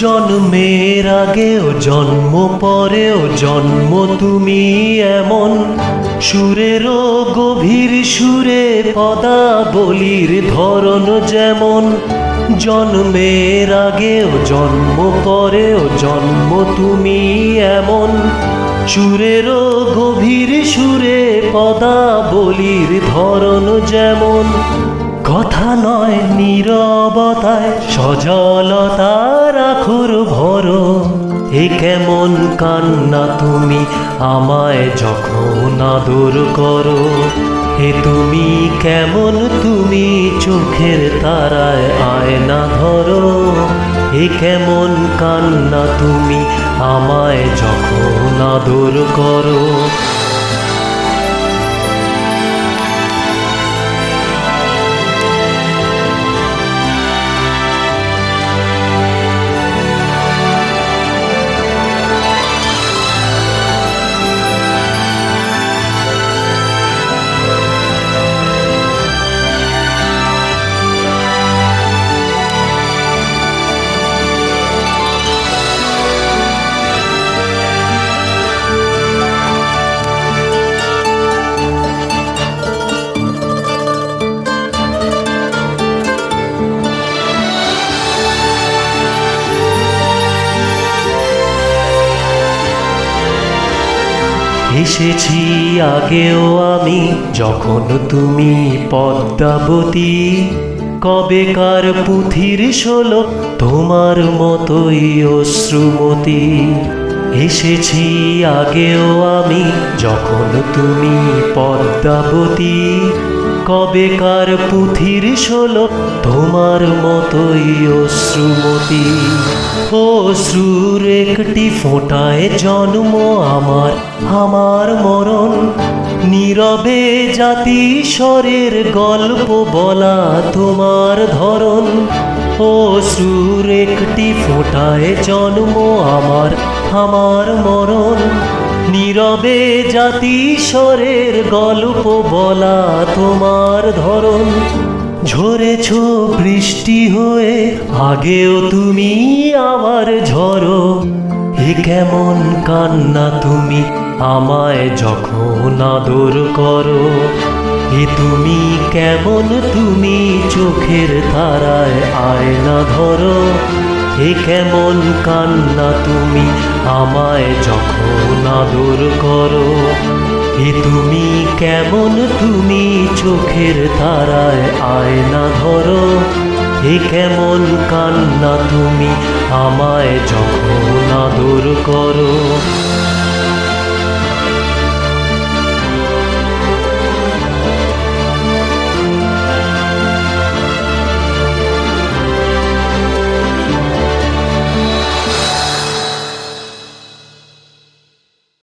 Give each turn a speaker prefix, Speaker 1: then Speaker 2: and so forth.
Speaker 1: জন্মের আগেও জন্ম, পরেও জন্ম, তুমি এমন। সুরেরও গভীর সুরে পদা বলির ধরন যেমন। জন্মের আগেও জন্ম, পরেও জন্ম, তুমি এমন। সুরেরও গভীর সুরে পদা বলির ধরন যেমন। কথা নয় নীরবতায় সজলতার আখুর ভরো। এ কেমন কান্না তুমি আমায় যখন আদর করো? হে তুমি কেমন তুমি চোখের তারায় আয়না ধরো? এ কেমন কান্না তুমি আমায় যখন আদর করো? এসেছি আগেও আমি। যখন তুমি পদ্মাবতী, কবেকার পুথির ষোলো, তোমার মতোই অশ্রুমতি। এসেছি আগেও আমি, যখন তুমি পদ্মাবতী কবেকার পুথির শোলো তোমার মতোই অশ্রুমতি। অশ্রুর একটি ফোঁটায় জন্ম আমার আমার মরণ। নীরবে জাতি স্বরের গল্প বলা তোমার ধরন অশ্রুর একটি ফোঁটায় জন্ম আমার আমার মরণ। নীরবে জাতি স্বরের গল্প বলা তোমার ধরন। ঝরেছ বৃষ্টি হয়ে, আগেও তুমি আবার ঝরো এ কেমন কান্না তুমি আমায় যখন আদর করো। এ তুমি কেমন তুমি চোখের তারায় আয়না ধরো। এ কেমন কান্না তুমি আমায় যখন আদর করো। হে তুমি কেমন? তুমি চোখের তারায় আয়না ধরো। হে কেমন কান্না তুমি আমায় যখন আদর করো?